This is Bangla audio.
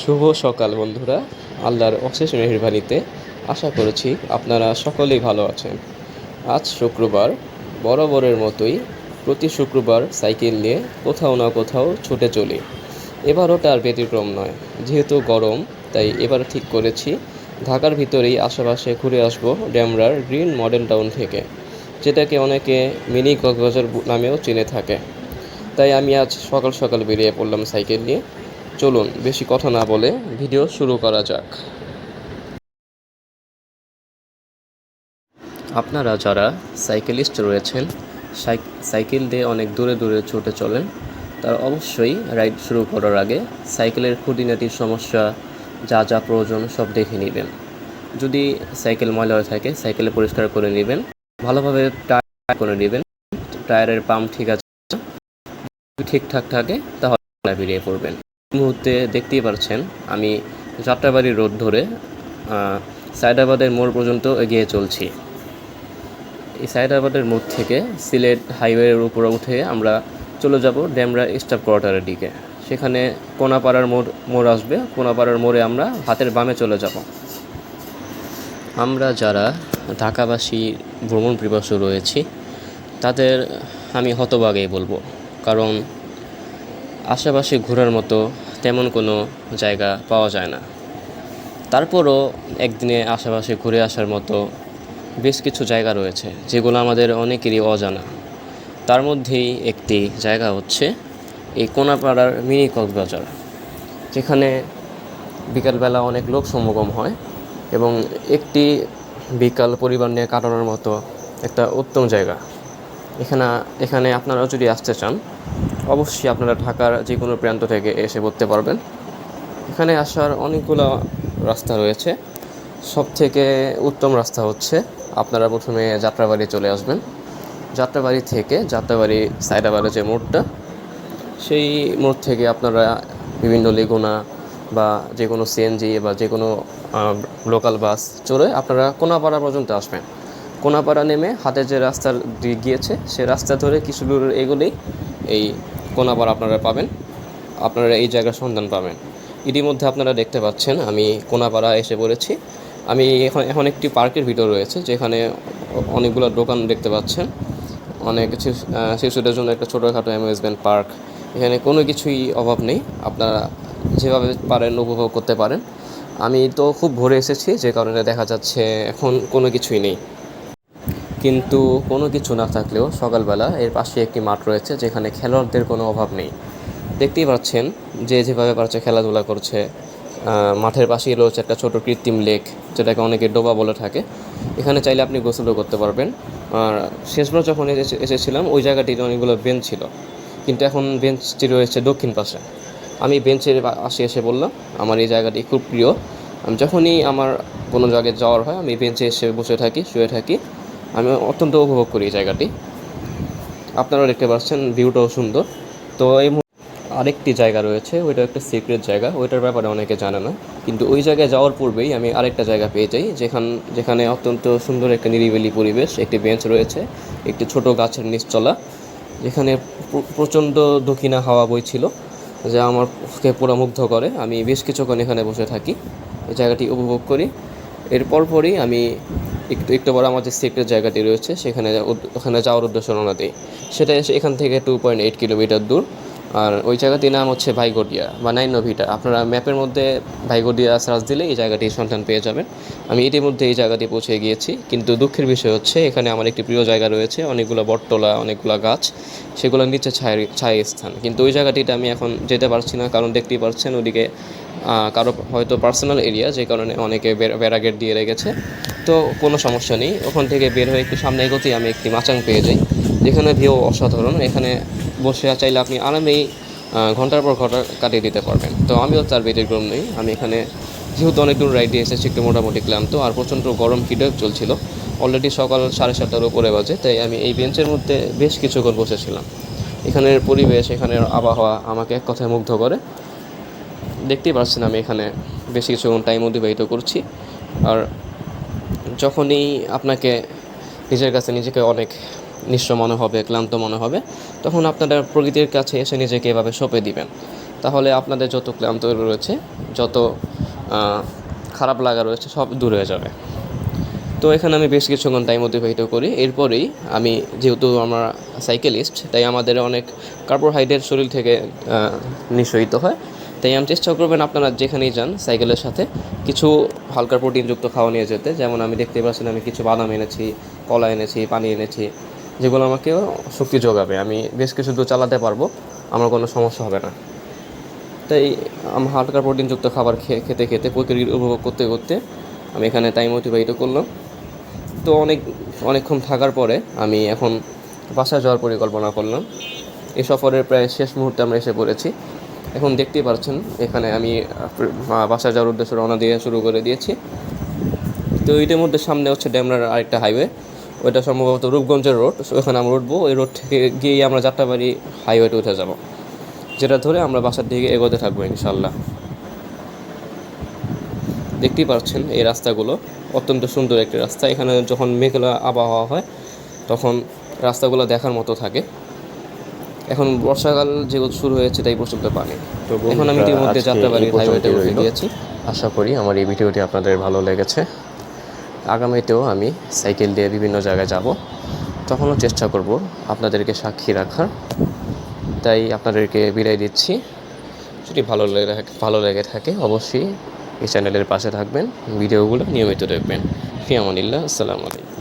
শুভ সকাল বন্ধুরা, আল্লাহর অশেষ মেহরবানিতে আশা করেছি আপনারা সকলেই ভালো আছেন। আজ শুক্রবার, বরাবরের মতোই প্রতি শুক্রবার সাইকেল নিয়ে কোথাও না কোথাও ছুটে চলি। এবারও তার ব্যতিক্রম নয়, যেহেতু গরম, তাই এবার ঠিক করেছি ঢাকার ভিতরেই আশেপাশে ঘুরে আসব ড্যামরার গ্রিন মডেল টাউন থেকে, যেটাকে অনেকে মিনি কক্সবাজার নামেও চিনে থাকে। তাই আমি আজ সকাল সকাল বেরিয়ে পড়লাম সাইকেল নিয়ে। চলুন বেশি কথা না বলে ভিডিও শুরু করা যাক। আপনারা যারা সাইকেলিস্ট রয়েছেন সাইক- সাইকেল দিয়ে অনেক দূরে দূরে ছুটে চলেন, তারা অবশ্যই রাইড শুরু করার আগে সাইকেলের খুঁটিনাটির সমস্যা, যা যা প্রয়োজন সব দেখে নেবেন। যদি সাইকেল ময়লা হয়ে থাকে, সাইকেল পরিষ্কার করে নেবেন, ভালোভাবে টায়ার করে নেবেন, টায়ারের পাম্প ঠিক আছে ঠিকঠাক থাকে, তাহলে বেরিয়ে পড়বেন। মুহূর্তে দেখতেই পাচ্ছেন আমি যাত্রাবাড়ি রোড ধরে সায়দাবাদের মোড় পর্যন্ত এগিয়ে চলছি। এই সায়দাবাদের মোড় থেকে সিলেট হাইওয়ের উপরে উঠে আমরা চলে যাব ড্যামরা স্টাফ কোয়ার্টারের দিকে। সেখানে কোনাপাড়ার মোড় মোড় আসবে, কোনাপাড়ার মোড়ে আমরা হাতের বামে চলে যাব। আমরা যারা ঢাকাবাসী ভ্রমণ পিপাসু রয়েছি, তাদের আমি হতবাগেই বলব। কারণ আশেপাশে ঘোরার মতো তেমন কোনো জায়গা পাওয়া যায় না। তারপরও একদিনে আশেপাশে ঘুরে আসার মতো বেশ কিছু জায়গা রয়েছে, যেগুলো আমাদের অনেকেরই অজানা। তার মধ্যেই একটি জায়গা হচ্ছে এই কোনাপাড়ার মিনি কক্সবাজার, যেখানে বিকালবেলা অনেক লোক সমাগম হয় এবং একটি বিকাল পরিবার নিয়ে কাটানোর মতো একটা উত্তম জায়গা। এখানে এখানে আপনারা যদি আসতে চান অবশ্যই আপনারা ঢাকার যে কোনো প্রান্ত থেকে এসে পড়তে পারবেন। এখানে আসার অনেকগুলো রাস্তা রয়েছে। সব থেকে উত্তম রাস্তা হচ্ছে আপনারা প্রথমে যাত্রাবাড়ি চলে আসবেন। যাত্রাবাড়ি থেকে যাত্রাবাড়ি সাইডাবাড়ি যে মোড়টা, সেই মোড় থেকে আপনারা বিভিন্ন লেগুনা বা যে কোনো সিএনজি বা যে কোনো লোকাল বাস চড়ে আপনারা কোনাপাড়া পর্যন্ত আসবেন। কোনাপাড়া নেমে হাতে যে রাস্তার দিয়ে গিয়েছে, সে রাস্তা ধরে কিছু দূর এগোলেই এই কোনাপাড়া আপনারা পাবেন? আপনারা এই জায়গার সন্ধান পাবেন। ইতিমধ্যে আপনারা দেখতে পাচ্ছেন, আমি কোনাপাড়া এসে পড়েছি। আমি এখন এখন একটি পার্কের ভিতর রয়েছে, যেখানে অনেকগুলো দোকান দেখতে পাচ্ছেন। অনেক শিশুদের জন্য একটা ছোটোখাটো অ্যামিউজমেন্ট পার্ক। এখানে কোনো কিছুই অভাব নেই, আপনারা যেভাবে পারেন, উপভোগ করতে পারেন। আমি তো খুব ভোরে এসেছি, যে কারণে দেখা যাচ্ছে এখন কোনো কিছুই নেই। কিন্তু কোনো কিছু না থাকলেও সকালবেলা এর পাশে একটি মাঠ রয়েছে যেখানে খেলোয়াড়দের কোনো অভাব নেই। দেখতেই পাচ্ছেন যে যেভাবে পারছে খেলাধুলা করছে মাঠের পাশেই রয়েছে একটা ছোট কৃত্রিম লেক যেটাকে অনেকে ডোবা বলে থাকে। এখানে চাইলে আপনি গোসলও করতে পারবেন। আর শেষবার যখন এসেছিলাম, ওই জায়গাটিতে অনেকগুলো বেঞ্চ ছিল। কিন্তু এখন বেঞ্চটি রয়েছে দক্ষিণ পাশে। আমি বেঞ্চের পাশে এসে বললাম, আমার এই জায়গাটি খুব প্রিয়। আমি যখনই আমার কোনো জায়গায় যাওয়ার হয়, আমি বেঞ্চে এসে বসে থাকি, শুয়ে থাকি। আমি অত্যন্ত উপভোগ করি এই জায়গাটি। আপনারা দেখতে পাচ্ছেন, ভিউটাও সুন্দর। তো এই আরেকটি জায়গা রয়েছে, ওইটা একটা সিক্রেট জায়গা, ওইটার ব্যাপারে অনেকে জানে না। কিন্তু ওই জায়গায় যাওয়ার পূর্বেই আমি আরেকটা জায়গা পেয়ে যাই, যেখান, যেখানে অত্যন্ত সুন্দর একটা নিরিবিলি পরিবেশ, একটি বেঞ্চ রয়েছে, একটি ছোট গাছের নিচতলা, যেখানে প্র- প্রচণ্ড দক্ষিণা হাওয়া বইছিল যা আমাকে পুরো মুগ্ধ করে। আমি বেশ কিছুক্ষণ এখানে বসে থাকি, এই জায়গাটি উপভোগ করি। এর পরপরই আমি একটু একটু বড় আমার যে সিক্রেট জায়গাটি রয়েছে, সেখানে ওখানে যাওয়ার উদ্দেশ্য রওনা দিই সেটা এসে এখান থেকে টু পয়েন্ট এইট কিলোমিটার দূর। আর ওই জায়গাটির নাম হচ্ছে ভাইগোডিয়া বা নাইনোভিটা। আপনারা ম্যাপের মধ্যে ভাইগোডিয়া সার্চ দিলে এই জায়গাটির সন্ধান পেয়ে যাবেন। আমি ইতিমধ্যে এই জায়গাটি পৌঁছে গিয়েছি, কিন্তু দুঃখের বিষয় হচ্ছে, এখানে আমার একটি প্রিয় জায়গা রয়েছে, অনেকগুলো বটতলা, অনেকগুলো গাছ, সেগুলোর নিচে ছায় ছায় স্থান কিন্তু ওই জায়গাটিতে আমি এখন যেতে পারছি না, কারণ দেখতেই পারছেন ওদিকে কারও হয়তো পার্সোনাল এরিয়া যে কারণে অনেকে ব্যারাগেট দিয়ে রেখেছে। তো কোনো সমস্যা নেই। ওখান থেকে বের হয়ে একটু সামনে এগোতেই আমি একটি মাচাং পেয়ে যাই, যেখানে ভিউ অসাধারণ। এখানে বসে চাইলে আপনি আরামেই ঘণ্টার পর ঘণ্টা কাটিয়ে দিতে পারবেন। তো আমিও তার ব্যতিক্রম নেই। আমি এখানে যেহেতু অনেক দূর রাইড দিয়ে এসেছি একটু মোটামুটি ক্লান্ত, আর প্রচণ্ড গরম হিটও চলছিল। অলরেডি সকাল সাড়ে সাতটার উপরে বাজে, তাই আমি এই বেঞ্চের মধ্যে বেশ কিছুক্ষণ বসেছিলাম। এখানের পরিবেশ, এখানের আবহাওয়া আমাকে এক কথায় মুগ্ধ করে। দেখতেই পাচ্ছেন আমি এখানে বেশ কিছুক্ষণ টাইম অতিবাহিত করছি। আর যখনই আপনাকে নিজের কাছে নিজেকে অনেক নিঃস্ব মনে হবে, ক্লান্ত মনে হবে, তখন আপনারা প্রকৃতির কাছে এসে নিজেকে এভাবে সঁপে দিবেন। তাহলে আপনাদের যত ক্লান্ত রয়েছে, যত খারাপ লাগা রয়েছে, সব দূর হয়ে যাবে। তো এখানে আমি বেশ কিছুক্ষণ টাইম অতিবাহিত করি। এরপরেই আমি যেহেতু আমরা সাইকেলিস্ট তাই আমাদের অনেক কার্বোহাইড্রেট শরীর থেকে নিঃসরিত হয়। তাই আমি চেষ্টা করবেন আপনারা যেখানেই যান, সাইকেলের সাথে কিছু হালকা প্রোটিনযুক্ত খাওয়া নিয়ে যেতে। যেমন আমি দেখতে পাচ্ছেন, আমি কিছু বাদাম এনেছি, কলা এনেছি, পানি এনেছি, যেগুলো আমাকে শক্তি যোগাবে। আমি বেশ কিছু দূর চালাতে পারব, আমার কোনো সমস্যা হবে না। তাই আমি, হালকা প্রোটিনযুক্ত খাবার খেতে খেতে প্রকৃতির উপভোগ করতে করতে আমি এখানে টাইম অতিবাহিত করলাম। তো অনেক, অনেকক্ষণ থাকার পরে আমি এখন বাসায় যাওয়ার পরিকল্পনা করলাম। এই সফরের প্রায় শেষ মুহূর্তে আমরা এসে পড়েছি। এখন দেখতেই পাচ্ছেন, এখানে আমি বাসায় যাওয়ার উদ্দেশ্যে রওনা দিয়ে শুরু করে দিয়েছি। তো এইটার মধ্যে সামনে হচ্ছে ড্যামরার আরেকটা হাইওয়ে, ওইটা সম্ভবত রূপগঞ্জের রোড। ওখানে আমরা উঠবো, ওই রোড থেকে গিয়েই আমরা যাত্রাবাড়ি হাইওয়েতে উঠে যাব, যেটা ধরে আমরা বাসার দিকে এগোতে থাকব ইনশাল্লাহ দেখতেই পাচ্ছেন এই রাস্তাগুলো, অত্যন্ত সুন্দর একটি রাস্তা। এখানে যখন মেঘলা আবহাওয়া হয়, তখন রাস্তাগুলো দেখার মতো থাকে। এখন বর্ষাকাল যেহেতু শুরু হয়েছে তাই প্রচুর পানি। তো এখন আমি ইতিমধ্যে পর্যন্তই হাইওয়েতে উঠে গিয়েছি। আশা করি আমার এই ভিডিওটি আপনাদের ভালো লেগেছে। আগামীতেও আমি সাইকেল দিয়ে বিভিন্ন জায়গায় যাব। তখনও চেষ্টা করব আপনাদেরকে সাক্ষী রাখার। তাই আপনাদেরকে বিদায় দিচ্ছি। যদি ভালো লেগে থাকে- ভালো লেগে থাকে অবশ্যই এই চ্যানেলের পাশে থাকবেন। ভিডিওগুলো নিয়মিত দেখবেন। ফিয়ামানিল্লাহ আসসালামু আলাইকুম।